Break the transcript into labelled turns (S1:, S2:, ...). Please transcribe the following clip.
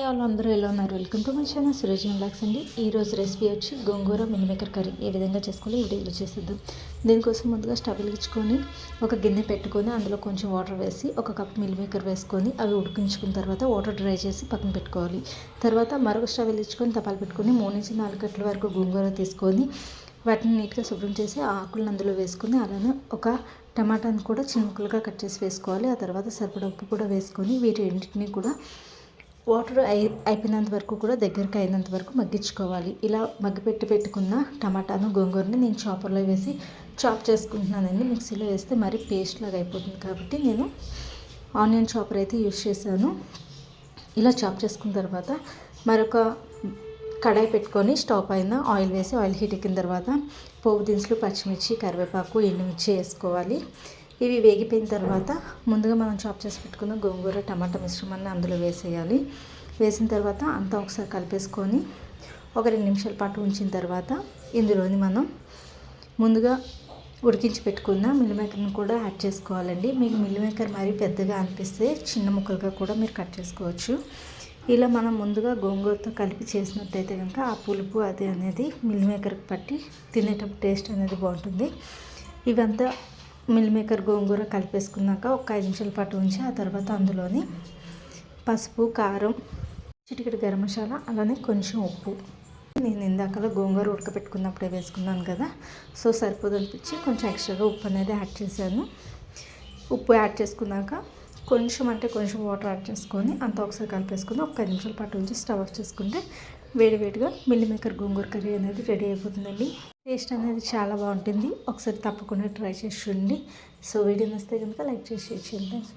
S1: వాళ్ళు అందరూ ఎలా ఉన్నారు? Welcome to my channel Surejan blogs అండి. ఈరోజు రెసిపీ వచ్చి గోంగూర మినిమేకర్ కర్రీ. ఏ విధంగా చేసుకోవాలి ఈ వీడియోలో చేసేద్దాం. దీనికోసం ముందుగా స్టవ్ వెలిగించుకొని ఒక గిన్నె పెట్టుకొని అందులో కొంచెం వాటర్ వేసి ఒక కప్ మిల్లిమేకర్ వేసుకొని అవి ఉడికించుకున్న తర్వాత వాటర్ డ్రై చేసి పక్కన పెట్టుకోవాలి. తర్వాత మరొక స్టవ్ వెలిగించుకొని తపాలు పెట్టుకొని మూడు నుంచి నాలుగు గంటల వరకు గోంగూర తీసుకొని వాటిని నీట్గా శుభ్రం చేసి ఆకులను అందులో వేసుకొని అలానే ఒక టమాటాను కూడా చిన్న ముక్కలుగా కట్ చేసి వేసుకోవాలి. ఆ తర్వాత సరిపడా ఉప్పు కూడా వేసుకొని వీటి రెండింటినీ కూడా వాటర్ అయి అయిపోయినంత వరకు కూడా దగ్గరికి అయినంత వరకు మగ్గించుకోవాలి. ఇలా మగ్గిపెట్టి పెట్టుకున్న టమాటాను గోంగూరని నేను చాపర్లో వేసి చాప్ చేసుకుంటున్నానండి. మిక్సీలో వేస్తే మరీ పేస్ట్ లాగా అయిపోతుంది కాబట్టి నేను ఆనియన్ చాపర్ అయితే యూస్ చేశాను. ఇలా చాప్ చేసుకున్న తర్వాత మరొక కడాయి పెట్టుకొని స్టవ్ పైన ఆయిల్ వేసి ఆయిల్ హీట్ ఎక్కిన తర్వాత పోపు దినుసులు పచ్చిమిర్చి కరివేపాకు ఎండుమిర్చి వేసుకోవాలి. ఇవి వేగిపోయిన తర్వాత ముందుగా మనం చాప్ చేసి పెట్టుకున్న గోంగూర టమాటా మిశ్రమాన్ని అందులో వేసేయాలి. వేసిన తర్వాత అంతా ఒకసారి కలిపేసుకొని ఒక రెండు నిమిషాల పాటు ఉంచిన తర్వాత ఇందులోని మనం ముందుగా ఉడికించి పెట్టుకున్న మిల్ మేకర్ని కూడా యాడ్ చేసుకోవాలండి. మీకు మిల్ మేకర్ మరీ పెద్దగా అనిపిస్తే చిన్న ముక్కలుగా కూడా మీరు కట్ చేసుకోవచ్చు. ఇలా మనం ముందుగా గోంగూరతో కలిపి చేసినట్టయితే కనుక ఆ పులుపు అది అనేది మిల్ మేకర్కి పట్టి తినేటప్పుడు టేస్ట్ అనేది బాగుంటుంది. ఇవంతా మిల్ మేకర్ గోంగూర కలిపేసుకున్నాక ఒక ఐదు నిమిషాల పాటు ఉంచి ఆ తర్వాత అందులోని పసుపు కారం చిటికెడు గరం మసాలా అలానే కొంచెం ఉప్పు. నేను ఇందాకలో గోంగూర ఉడకపెట్టుకున్నప్పుడే వేసుకున్నాను కదా సో సరిపోదనిపించి కొంచెం ఎక్స్ట్రాగా ఉప్పు అనేది యాడ్ చేశాను. ఉప్పు యాడ్ చేసుకున్నాక కొంచెం అంటే కొంచెం వాటర్ యాడ్ చేసుకొని అంత ఒకసారి కలిపేసుకొని ఒక పది నిమిషాల పాటు ఉంచి స్టవ్ ఆఫ్ చేసుకుంటే వేడివేడిగా మిల్లి మేకర్ గోంగూర కర్రీ అనేది రెడీ అయిపోతుందండి. టేస్ట్ అనేది చాలా బాగుంటుంది. ఒకసారి తప్పకుండా ట్రై చేసి చూడండి. సో వీడియో వస్తే కనుక లైక్ చేసి షేర్ చేయండి. థ్యాంక్స్